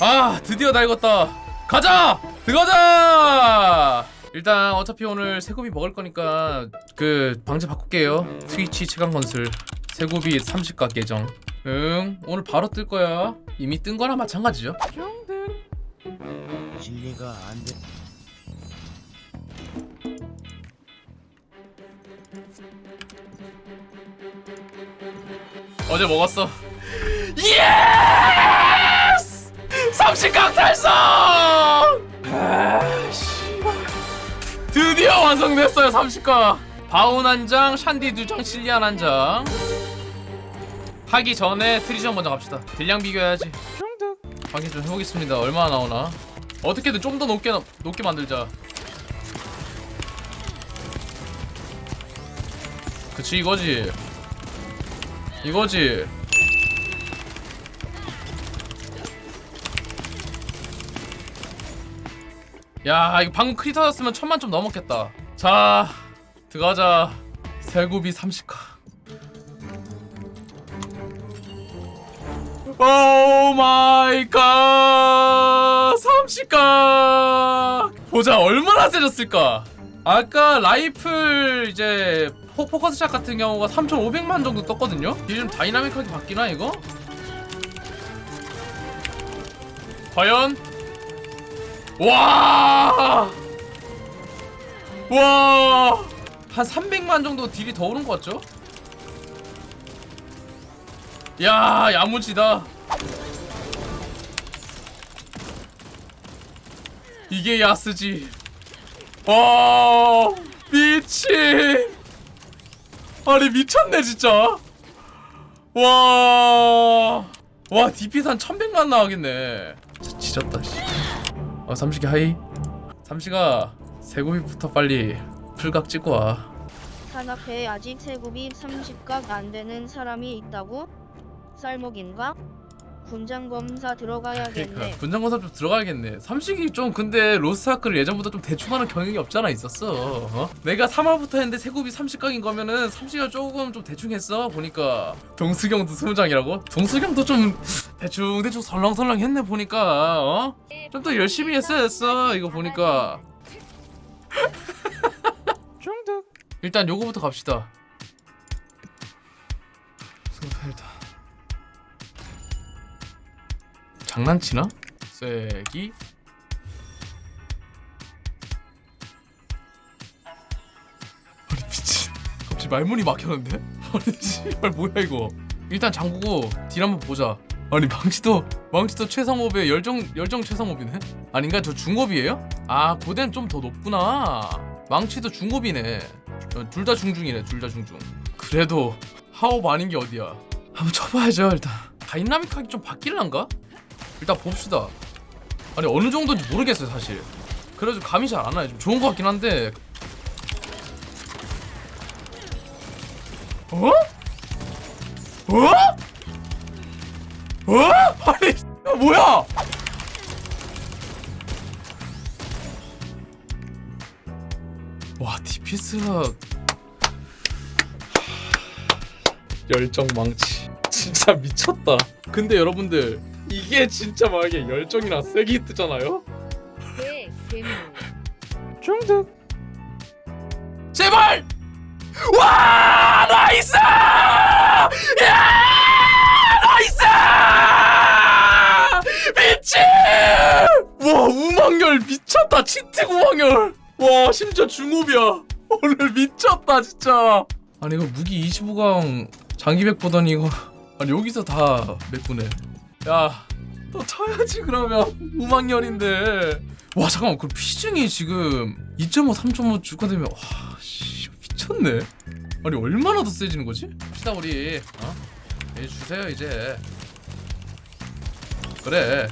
아 드디어 다 익었다. 가자! 들어가자! 일단 어차피 오늘 세고비 먹을 거니까 그 방제 바꿀게요. 트위치 최강 건슬 세고비 30각 계정. 응 오늘 바로 뜰 거야. 이미 뜬 거나 마찬가지죠. 진리가 안 돼. 어제 먹었어. 예스 30각 달성 아. 드디어 완성됐어요 30각 바운 한장 샨디 두장 실리안 한장. 하기 전에 트리션 먼저 갑시다. 딜량 비교해야지. 확인 좀 해보겠습니다. 얼마나 나오나. 어떻게든 좀 더 높게 높게 만들자. 그치 이거지. 이거지 야 이거 방금 크리 터졌으면 천만 좀 넘었겠다. 자 들어가자. 세고비 30카. 오 마이 갓 30카. 보자 얼마나 세졌을까? 아까 라이플 이제 포, 포커스샷 같은 경우가 3,500만 정도 떴거든요? 이게 좀 다이나믹하게 바뀌나 이거? 과연? 와! 와! 한 300만 정도 딜이 더 오른 것 같죠? 야, 야무지다. 이게 야스지. 와, 미친. 아니 미쳤네 진짜. 와, 와 DPS 한 1100만 나가겠네. 진짜 지졌다 씨. 어 삼식이 하이. 삼식아 세고비부터 빨리 풀각 찍고 와. 한 앞에 아직 세굽이 30각 안 되는 사람이 있다고? 쌀먹인가? 군장 검사 들어가야겠네. 그러니까 분장검사 좀 들어가야겠네. 삼식이 좀 근데 로스아크를 예전보다 좀 대충하는 경향이 없잖아 있었어. 어? 내가 3화부터 했는데 세굽이 30각인 거면은 삼식이가 조금 좀 대충 했어 보니까 동수경도 20장이라고? 동수경도 좀 대충 대충 설렁설렁 했네 보니까 어? 좀 더 열심히 했어야 했어 이거 보니까. 중독. 일단 요거부터 갑시다. 장난치나? 쐐기? 아니 미친. 갑자기 말문이 막혔는데? 아니 씨발 뭐야 이거? 일단 잠그고 딜 한번 보자. 아니 망치도 망치도 최상업에 열정 열정 최상업이네? 아닌가? 저 중업이에요? 아 고대는 좀 더 높구나. 망치도 중업이네. 둘 다 중중이네 둘 다 중중. 그래도 하업 아닌 게 어디야? 한번 쳐봐야죠 일단. 다이나믹하게 좀 바뀔란가? 일단 봅시다. 아니 어느 정도인지 모르겠어요 사실. 그래서 감이 잘 안 와요. 좀 좋은 것 같긴 한데. 어? 어? 어? 아니 이거 뭐야? 와 DPS가 열정 망치 진짜 미쳤다. 근데 여러분들 이게 진짜 만약에 열정이나 세게 뜨잖아요? 네, 괴물. 중독. 제발! 와 나이스! 야 나이스! 미친! 와 우망열 미쳤다 치트 우망열. 와 심지어 중업이야. 오늘 미쳤다 진짜. 아니 이거 무기 25강 장기백 보더니 이거 아니 여기서 다 메꾸네. 야, 너 쳐야지 그러면 우망열인데. 와 잠깐만 그 피증이 지금 2.5, 3.5 주가되면 와 씨, 미쳤네. 아니 얼마나 더 세지는 거지? 시다 우리 어? 이제 주세요 이제. 그래.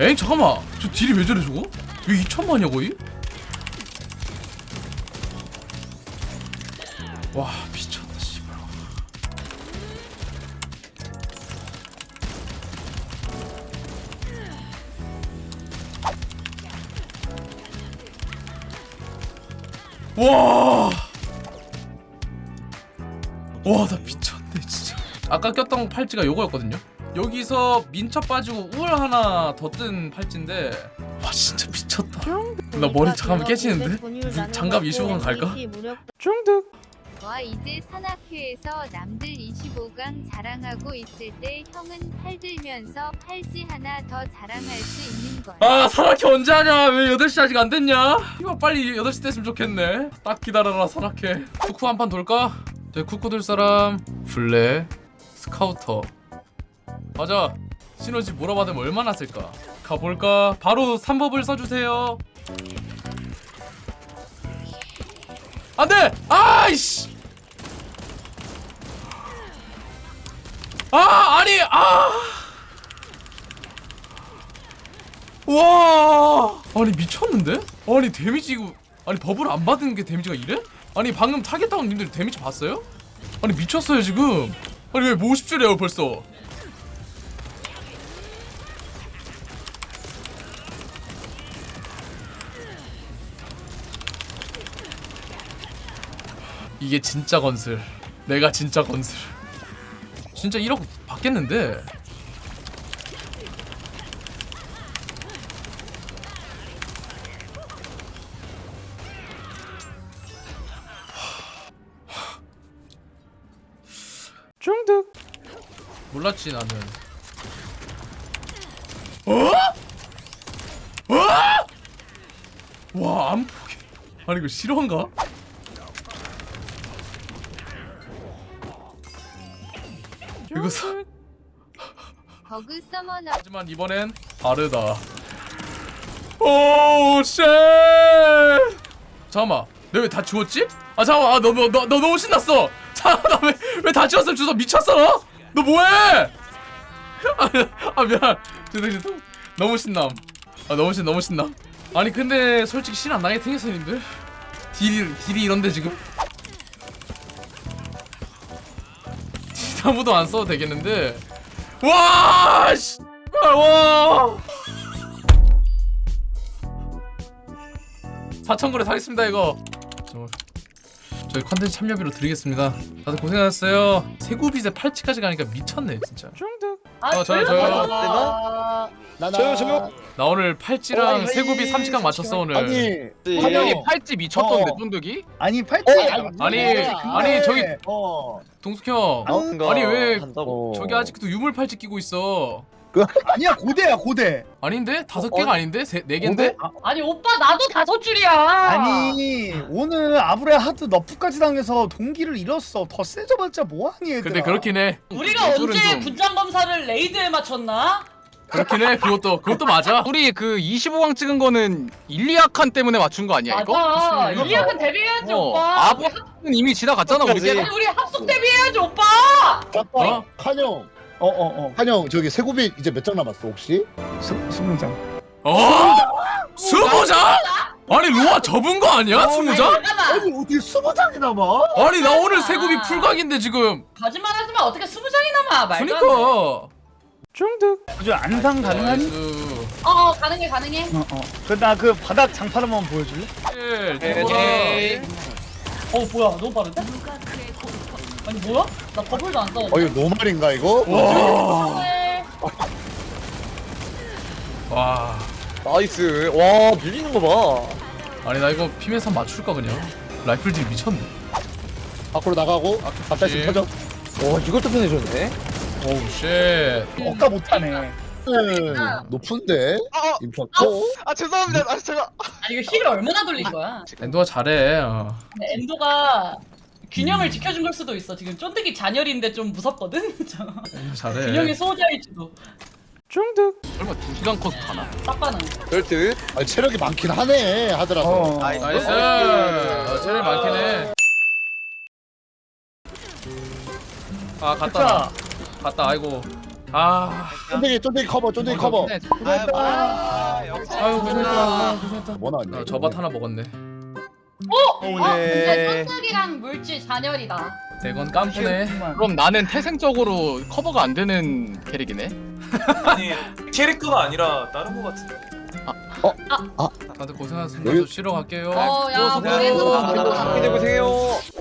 에이 잠깐만 저 딜이 왜 저래 저거? 왜 2천만이야 거의? 와 와. 와, 나 미쳤네, 진짜. 아까 꼈던 팔찌가 요거였거든요. 여기서 민첩 빠지고 우월 하나 더 뜬 팔찌인데 와 진짜 미쳤다 나 머리 잠깐만 깨지는데? 장갑 25강 갈까? 중득 와 이제 산악회에서 남들 25강 자랑하고 있을 때 형은 팔 들면서 팔찌 하나 더 자랑할 수 있는 거야. 아 산악회 언제 하냐? 왜 8시 아직 안 됐냐? 이거 빨리 8시 됐으면 좋겠네. 딱 기다려라 산악회. 쿠쿠 한 판 돌까? 네 쿠쿠 돌 사람 블랙 스카우터. 맞아 시너지 몰아받으면 얼마나 쓸까? 가볼까? 바로 3법을 써주세요 안돼 아이씨 아 아니 아 와 아니 미쳤는데? 아니 데미지 이거 아니 버블 안 받은 게 데미지가 이래? 아니 방금 타겟 다운 님들 데미지 봤어요? 아니 미쳤어요 지금 아니 왜 50줄이에요 벌써 이게 진짜 건슬 내가 진짜 건슬 진짜 1억 받겠는데 중득 몰랐지 나는 어? 어? 와안 포기 아니 이거 실화인가? 이거 사 버그 서머너. 하지만 이번엔 다르다. 오 쉣! 잠깐만 내왜다 지웠지? 아 잠깐만 아, 너, 너, 너, 너 너무 신났어. 잠깐만 왜 왜 다 지웠어? 주소 미쳤어? 너? 너 뭐해? 아, 아 미안. 죄송 죄송. 너무 신남. 아 너무 신 너무 신남. 아니 근데 솔직히 신 안 나게 생겼어 님들. 딜이 딜이 이런데 지금 아무도 안 써도 되겠는데. 와 씨. 와. 4,000골에 사겠습니다 이거 저희 컨텐츠 참여비로 드리겠습니다. 다들 고생하셨어요. 세구빚에 팔찌까지 가니까 미쳤네 진짜. 중득. 어 저요 저요. 나나 저요, 저요. 나 오늘 팔찌랑 어, 세구비 아니, 30강 맞췄어 오늘. 아니 화면이 어. 팔찌 미쳤던데 어. 쫀득이? 아니 팔찌 어, 아니, 근데- 아니, 저기- 어. 동숙 형. 아니 왜 한다고. 저기 아직도 유물 팔찌 끼고 있어 아니야 고대야 고대 아닌데? 다섯 개가 아닌데? 세, 네 개인데? 아니 오빠 나도 다섯 줄이야. 아니 오늘 아브레 하드 너프까지 당해서 동기를 잃었어 더 세져봤자 뭐하니 얘들아 근데 그렇긴 해 우리가 기술은 언제 좀- 군장 검사를 레이드에 맞췄나? 그렇긴 해 그것도 그것도 맞아 우리 그 25강 찍은 거는 일리아칸 때문에 맞춘 거 아니야 이거? 맞아. 이거 일리아는 데뷔해야지 어, 오빠. 아부 는 이미 지나갔잖아 우리 아니. 우리 합숙 데뷔해야지 오빠. 어? 한영, 어 어 어 한영 저기 세고비 이제 몇 장 남았어 혹시? 스무 장 어? 스무 장? 아니 로아 접은 거 아니야? 스무 장? 잠깐만. 아니 어디 스무 장이 남아 아니 나 오늘 세굽이 풀각인데 지금 거짓말하지 마. 어떻게 스무 장이 남아? 말도 안 돼. 그니까 중득 아주 안상 가능하니? 나이스 어, 어 가능해 가능해. 어 어 그나 그 바닥 장판 한번 보여줄래? 일, 네, 대보라. 네. 어 뭐야 너무 빠른데? 아니 뭐야? 나 버블도 안 써. 어 이거 노말인가 이거? 와, 네. 와 나이스. 와 밀리는 거 봐. 아니 나 이거 피면서 맞출까 그냥 라이플 딜 미쳤네 밖으로 나가고 앞다시 조심. 터져. 와 이것도 보내줬네. 오우 쉣 억까 못하네 음, 높은데 아, 임팩트. 아 죄송합니다. 아 제가. 아니 이거 힐을 얼마나 돌린 거야? 엔도가 잘해 어. 근데 엔도가 균형을 지켜준 걸 수도 있어. 지금 쫀득이 잔열인데 좀 무섭거든. 잘해 균형의 소자일지도. 중득 설마 2시간 컷 가나? 딱. 그럴 듯. 아니 체력이 많긴 하네 하더라도. 어 나이스. 나이스 어, 체력 많긴 해 아 갔다 자 갔다 아이고 아 쫀득이 쫀득이 커버 쫀득이 커버. 아 역시. 아유 고생했다 고생했다 뭐 나왔냐? 어, 저밭 하나 먹었네 어, 근데 쫀득이랑 물질 잔열이다. 대건 깜푸네. 그럼 나는 태생적으로 커버가 안 되는 캐릭이네. 아니 캐릭터가 아니라 다른 거 같은데. 다들 고생하셨습니다. 저 쉬러 갈게요. 어, 야, 어, 고생했어. 고생했어. 고생해요.